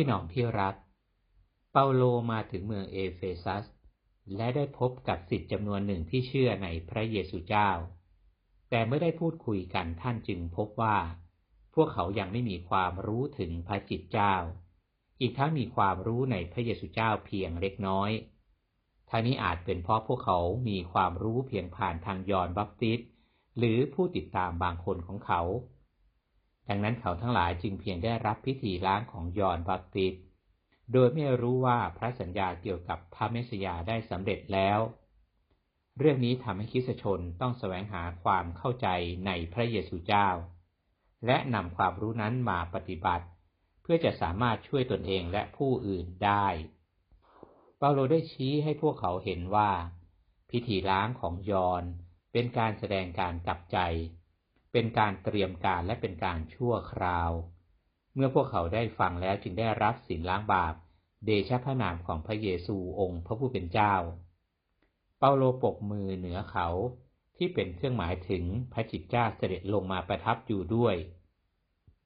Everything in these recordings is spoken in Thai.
พี่น้องที่รัก เปาโลมาถึงเมืองเอเฟซัส และได้พบกับสิทธิ์จำนวนหนึ่งที่เชื่อในพระเยซูเจ้า แต่เมื่อได้พูดคุยกันท่านจึงพบว่า พวกเขายังไม่มีความรู้ถึงพระจิตเจ้า อีกทั้งมีความรู้ในพระเยซูเจ้าเพียงเล็กน้อยทั้งนี้อาจเป็นเพราะพวกเขามีความรู้เพียงผ่านทางยอนบัพติสหรือผู้ติดตามบางคนของเขา ดังนั้นเขาทั้งหลายจึงเพียงได้รับพิธีล้างของยอนบัพติสโดยไม่รู้ว่าพระสัญญาเกี่ยวกับพระเมสยาได้สำเร็จแล้ว เรื่องนี้ทำให้คริสชนต้องแสวงหาความเข้าใจในพระเยซูเจ้า และนำความรู้นั้นมาปฏิบัติ เพื่อจะสามารถช่วยตนเองและผู้อื่นได้ เปาโลได้ชี้ให้พวกเขาเห็นว่า พิธีล้างของยอนเป็นการแสดงการกลับใจ เป็นการเตรียมการและเป็นการชั่วคราว เมื่อพวกเขาได้ฟังแล้วจึงได้รับสินล้างบาป เดชะพระนามของพระเยซูองค์พระผู้เป็นเจ้า เปาโลปกมือเหนือเขาที่เป็นเครื่องหมายถึงพระจิตเจ้าเสด็จลงมาประทับอยู่ด้วย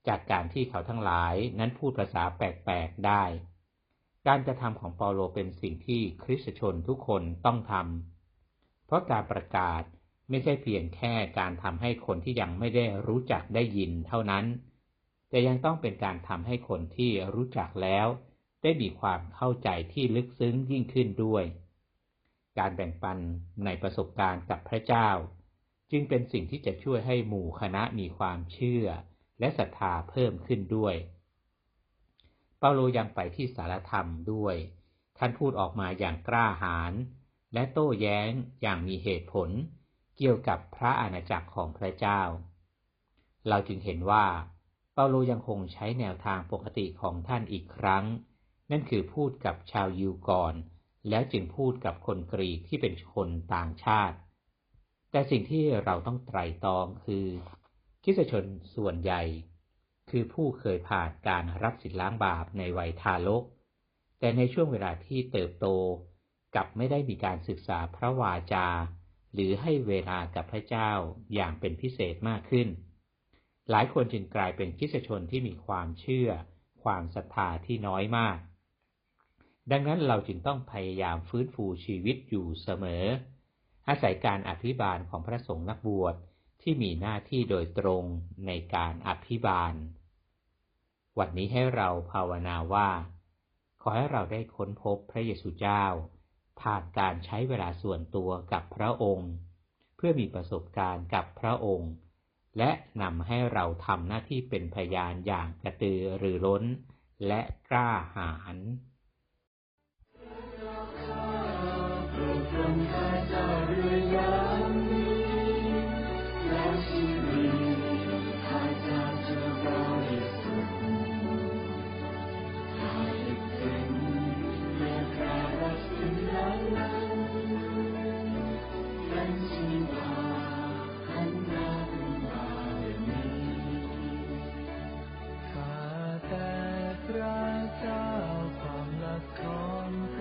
จากการที่เขาทั้งหลายนั้นพูดภาษาแปลกๆได้ การกระทำของเปาโลเป็นสิ่งที่คริสตชนทุกคนต้องทำเพราะการประกาศ ไม่ใช่เพียงแค่การทำให้คนที่ยังไม่ได้รู้จักได้ยินเท่านั้น แต่ยังต้องเป็นการทำให้คนที่รู้จักแล้ว ได้มีความเข้าใจที่ลึกซึ้งยิ่งขึ้นด้วย การแบ่งปันในประสบการณ์กับพระเจ้า จึงเป็นสิ่งที่จะช่วยให้หมู่คณะมีความเชื่อ และศรัทธาเพิ่มขึ้นด้วย เปาโลยังไปที่สารธรรมด้วย ท่านพูดออกมาอย่างกล้าหาญและโต้แย้งอย่างมีเหตุผล เกี่ยวกับพระอาณาจักรของพระเจ้า เราจึงเห็นว่าเปาโลยังคงใช้แนวทางปกติของท่านอีกครั้ง นั่นคือพูดกับชาวยิวก่อน แล้วจึงพูดกับคนกรีกที่เป็นคนต่างชาติ แต่สิ่งที่เราต้องไตร่ตรองคือคิสชนส่วนใหญ่ คือผู้เคยผ่านการรับสินล้างบาปในวัยทารก แต่ในช่วงเวลาที่เติบโตกับไม่ได้มีการศึกษาพระวาจา หรือให้เวลากับพระเจ้าอย่างเป็นพิเศษมากขึ้น หลายคนจึงกลายเป็นคิสชนที่มีความเชื่อ ความศรัทธาที่น้อยมาก ดังนั้นเราจึงต้องพยายามฟื้นฟูชีวิตอยู่เสมอ อาศัยการอภิบาลของพระสงฆ์นักบวชที่มีหน้าที่โดยตรงในการอภิบาล วันนี้ให้เราภาวนาว่า ขอให้เราได้ค้นพบพระเยซูเจ้า ผ่านการใช้เวลาส่วนตัวกับพระองค์ เพื่อมีประสบการณ์กับพระองค์ และนำให้เราทำหน้าที่เป็นพยานอย่างกระตือรือร้น และกล้าหาญ star from the corner.